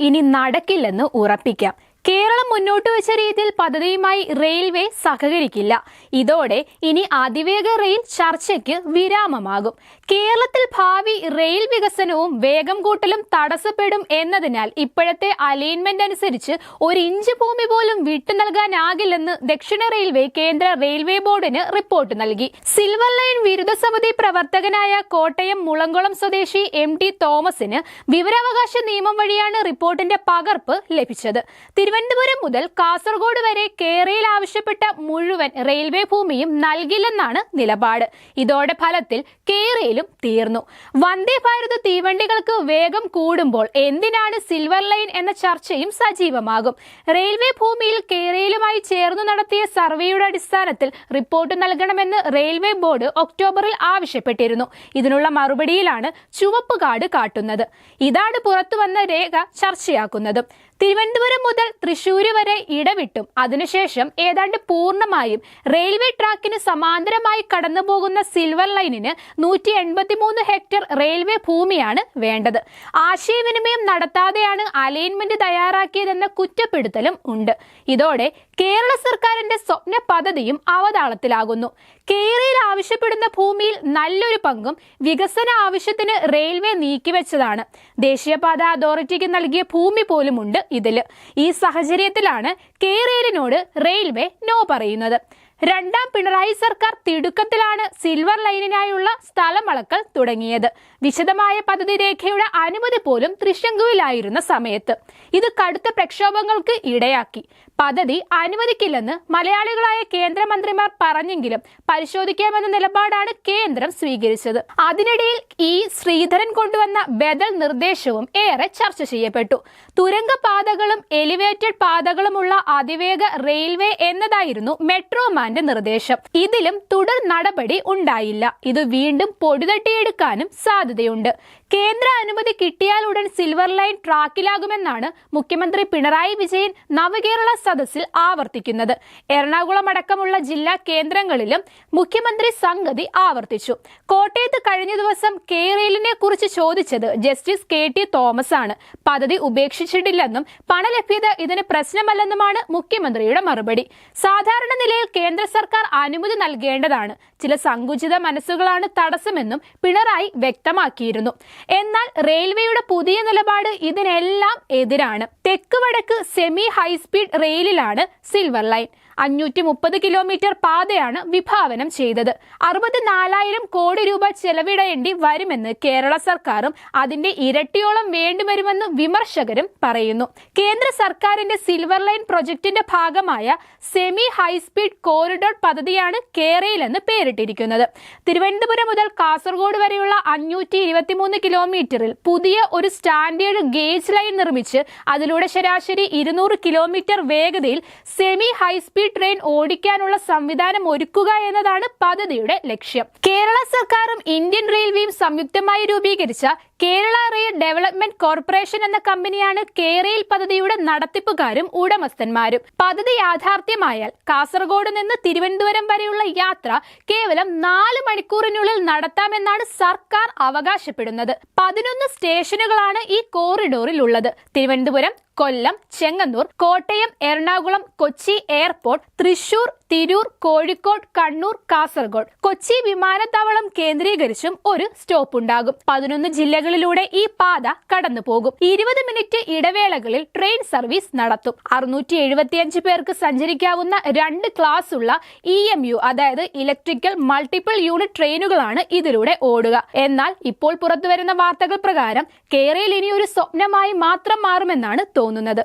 ഇനി നടക്കില്ലെന്ന് ഉറപ്പിക്കാം കേരളം മുന്നോട്ട് വെച്ച രീതിയിൽ പദ്ധതിയുമായി റെയിൽവേ സഹകരിക്കില്ല. ഇതോടെ ഇനി അതിവേഗ റെയിൽ ചർച്ചയ്ക്ക് വിരാമമാകും. കേരളത്തിൽ ഭാവി റെയിൽ വികസനവും വേഗം കൂട്ടലും തടസ്സപ്പെടും എന്നതിനാൽ ഇപ്പോഴത്തെ അലൈൻമെന്റ് അനുസരിച്ച് ഒരു ഇഞ്ച് ഭൂമി പോലും വിട്ടു നൽകാനാകില്ലെന്ന് ദക്ഷിണ റെയിൽവേ കേന്ദ്ര റെയിൽവേ ബോർഡിന് റിപ്പോർട്ട് നൽകി. സിൽവർ ലൈൻ വിരുദ്ധ സമിതി പ്രവർത്തകനായ കോട്ടയം മുളങ്കുളം സ്വദേശി എം ടി തോമസിന് വിവരാവകാശ നിയമം വഴിയാണ് റിപ്പോർട്ടിന്റെ പകർപ്പ് ലഭിച്ചത്. തിരുവനന്തപുരം മുതൽ കാസർഗോഡ് വരെ കേരളയിൽ ആവശ്യപ്പെട്ട മുഴുവൻ റെയിൽവേ ഭൂമിയും നൽകില്ലെന്നാണ് നിലപാട്. ഇതോടെ ഫലത്തിൽ കേരളയിലും തീർന്നു. വന്ദേ ഭാരത് തീവണ്ടികൾക്ക് വേഗം കൂടുമ്പോൾ എന്തിനാണ് സിൽവർ ലൈൻ എന്ന ചർച്ചയും സജീവമാകും. റെയിൽവേ ഭൂമിയിൽ കേരളയിലുമായി ചേർന്നു നടത്തിയ സർവേയുടെ അടിസ്ഥാനത്തിൽ റിപ്പോർട്ട് നൽകണമെന്ന് റെയിൽവേ ബോർഡ് ഒക്ടോബറിൽ ആവശ്യപ്പെട്ടിരുന്നു. ഇതിനുള്ള മറുപടിയിലാണ് ചുവപ്പ് കാർഡ് കാട്ടുന്നത്. ഇതാണ് പുറത്തുവന്ന രേഖ ചർച്ചയാക്കുന്നതും. തിരുവനന്തപുരം മുതൽ തൃശ്ശൂർ വരെ ഇടവിട്ടും. അതിനുശേഷം ഏതാണ്ട് പൂർണമായും റെയിൽവേ ട്രാക്കിന് സമാന്തരമായി കടന്നുപോകുന്ന സിൽവർ ലൈനിന് നൂറ്റി എൺപത്തിമൂന്ന് ഹെക്ടർ റെയിൽവേ ഭൂമിയാണ് വേണ്ടത്. ആശയവിനിമയം നടത്താതെയാണ് അലൈൻമെന്റ് തയ്യാറാക്കിയതെന്ന കുറ്റപ്പെടുത്തലും ഉണ്ട്. ഇതോടെ കേരള സർക്കാരിന്റെ സ്വപ്ന പദ്ധതിയും അവതാളത്തിലാകുന്നു. കേരളയിൽ ആവശ്യപ്പെടുന്ന ഭൂമിയിൽ നല്ലൊരു പങ്കും വികസന ആവശ്യത്തിന് റെയിൽവേ നീക്കിവെച്ചതാണ് ദേശീയപാത അതോറിറ്റിക്ക് നൽകിയ ഭൂമി പോലുമുണ്ട് ഇതിൽ ഈ സാഹചര്യത്തിലാണ് കേരയിലിനോട് റെയിൽവേ നോ പറയുന്നത്. രണ്ടാം പിണറായി സർക്കാർ തിടുക്കത്തിലാണ് സിൽവർ ലൈനിനായുള്ള സ്ഥലമളക്കൽ തുടങ്ങിയത്. വിശദമായ പദ്ധതി രേഖയുടെ അനുമതി പോലും തൃശങ്കുവിലായിരുന്ന സമയത്ത്. ഇത് കടുത്ത പ്രക്ഷോഭങ്ങൾക്ക് ഇടയാക്കി. പദ്ധതി അനുവദിക്കില്ലെന്ന് മലയാളികളായ കേന്ദ്രമന്ത്രിമാർ പറഞ്ഞെങ്കിലും പരിശോധിക്കാമെന്ന നിലപാടാണ് കേന്ദ്രം സ്വീകരിച്ചത്. അതിനിടയിൽ ഈ ശ്രീധരൻ കൊണ്ടുവന്ന ബദൽ നിർദ്ദേശവും ഏറെ ചർച്ച ചെയ്യപ്പെട്ടു. തുരങ്ക പാതകളും എലിവേറ്റഡ് പാതകളുമുള്ള അതിവേഗ റെയിൽവേ എന്നതായിരുന്നു മെട്രോമാന്റെ നിർദ്ദേശം. ഇതിലും തുടർ നടപടി ഉണ്ടായില്ല. ഇത് വീണ്ടും പൊടിതട്ടിയെടുക്കാനും സാധ്യതയുണ്ട്. കേന്ദ്ര അനുമതി കിട്ടിയാൽ ഉടൻ സിൽവർ ലൈൻ ട്രാക്കിലാകുമെന്നാണ് മുഖ്യമന്ത്രി പിണറായി വിജയൻ നവകേരള സദസ്സിൽ ആവർത്തിക്കുന്നത്. എറണാകുളം അടക്കമുള്ള ജില്ലാ കേന്ദ്രങ്ങളിലും മുഖ്യമന്ത്രി സംഗതി ആവർത്തിച്ചു. കോട്ടയത്ത് കഴിഞ്ഞ ദിവസം കേരളിനെ കുറിച്ച് ചോദിച്ചത് ജസ്റ്റിസ് കെ ടി തോമസ് ആണ് പദ്ധതി ഉപേക്ഷിച്ചിട്ടില്ലെന്നും പണലഭ്യത ഇതിന് പ്രശ്നമല്ലെന്നുമാണ് മുഖ്യമന്ത്രിയുടെ മറുപടി. സാധാരണ നിലയിൽ കേന്ദ്ര സർക്കാർ അനുമതി നൽകേണ്ടതാണ്. ചില സങ്കുചിത മനസ്സുകളാണ് തടസ്സമെന്നും പിണറായി വ്യക്തമാക്കിയിരുന്നു. എന്നാൽ റെയിൽവേയുടെ പുതിയ നിലപാട് ഇതിനെല്ലാം എതിരാണ്. തെക്ക് വടക്ക് സെമി ഹൈസ്പീഡ് റെയിലിലാണ് സിൽവർ ലൈൻ അഞ്ഞൂറ്റി മുപ്പത് കിലോമീറ്റർ പാതയാണ് വിഭാവനം ചെയ്തത്. അറുപത്തിനാലായിരം കോടി രൂപ ചെലവിടേണ്ടി വരുമെന്ന് കേരള സർക്കാരും അതിന്റെ ഇരട്ടിയോളം വേണ്ടിവരുമെന്ന് വിമർശകരും പറയുന്നു. കേന്ദ്ര സർക്കാരിന്റെ സിൽവർ ലൈൻ പ്രൊജക്ടിന്റെ ഭാഗമായ സെമി ഹൈസ്പീഡ് കോറിഡോർ പദ്ധതിയാണ് കേരളയിലെന്ന് പേരിട്ടിരിക്കുന്നത്. തിരുവനന്തപുരം മുതൽ കാസർഗോഡ് വരെയുള്ള അഞ്ഞൂറ്റി ഇരുപത്തിമൂന്ന് കിലോമീറ്ററിൽ പുതിയ ഒരു സ്റ്റാൻഡേർഡ് ഗേജ് ലൈൻ നിർമ്മിച്ച് അതിലൂടെ ശരാശരി ഇരുന്നൂറ് കിലോമീറ്റർ വേഗതയിൽ സെമി ഹൈസ്പീഡ് ട്രെയിൻ ഓടിക്കാനുള്ള സംവിധാനം ഒരുക്കുക എന്നതാണ് പദ്ധതിയുടെ ലക്ഷ്യം. കേരള സർക്കാരും ഇന്ത്യൻ റെയിൽവേയും സംയുക്തമായി രൂപീകരിച്ച കേരള റെയിൽ ഡെവലപ്മെന്റ് കോർപ്പറേഷൻ എന്ന കമ്പനിയാണ് കേരയിൽ പദ്ധതിയുടെ നടത്തിപ്പുകാരും ഉടമസ്ഥന്മാരും. പദ്ധതി യാഥാർത്ഥ്യമായാൽ കാസർഗോഡ് നിന്ന് തിരുവനന്തപുരം വരെയുള്ള യാത്ര കേവലം നാല് മണിക്കൂറിനുള്ളിൽ നടത്താമെന്നാണ് സർക്കാർ അവകാശപ്പെടുന്നത്. പതിനൊന്ന് സ്റ്റേഷനുകളാണ് ഈ കോറിഡോറിൽ ഉള്ളത്. തിരുവനന്തപുരം കൊല്ലം ചെങ്ങന്നൂർ കോട്ടയം എറണാകുളം കൊച്ചി എയർപോർട്ട് തൃശൂർ തിരൂർ കോഴിക്കോട് കണ്ണൂർ കാസർഗോഡ്. കൊച്ചി വിമാനത്താവളം കേന്ദ്രീകരിച്ചും ഒരു സ്റ്റോപ്പ് ഉണ്ടാകും പതിനൊന്ന് ജില്ലകളിലൂടെ ഈ പാത കടന്നു പോകും ഇരുപത് മിനിറ്റ് ഇടവേളകളിൽ ട്രെയിൻ സർവീസ് നടത്തും. അറുന്നൂറ്റി എഴുപത്തിയഞ്ച് പേർക്ക് സഞ്ചരിക്കാവുന്ന രണ്ട് ക്ലാസ് ഉള്ള ഇ എം യു അതായത് ഇലക്ട്രിക്കൽ മൾട്ടിപ്പിൾ യൂണിറ്റ് ട്രെയിനുകളാണ് ഇതിലൂടെ ഓടുക. എന്നാൽ ഇപ്പോൾ പുറത്തുവരുന്ന വാർത്തകൾ പ്രകാരം കേരളയിൽ ഇനി ഒരു സ്വപ്നമായി മാത്രം മാറുമെന്നാണ് തോന്നുന്നത്.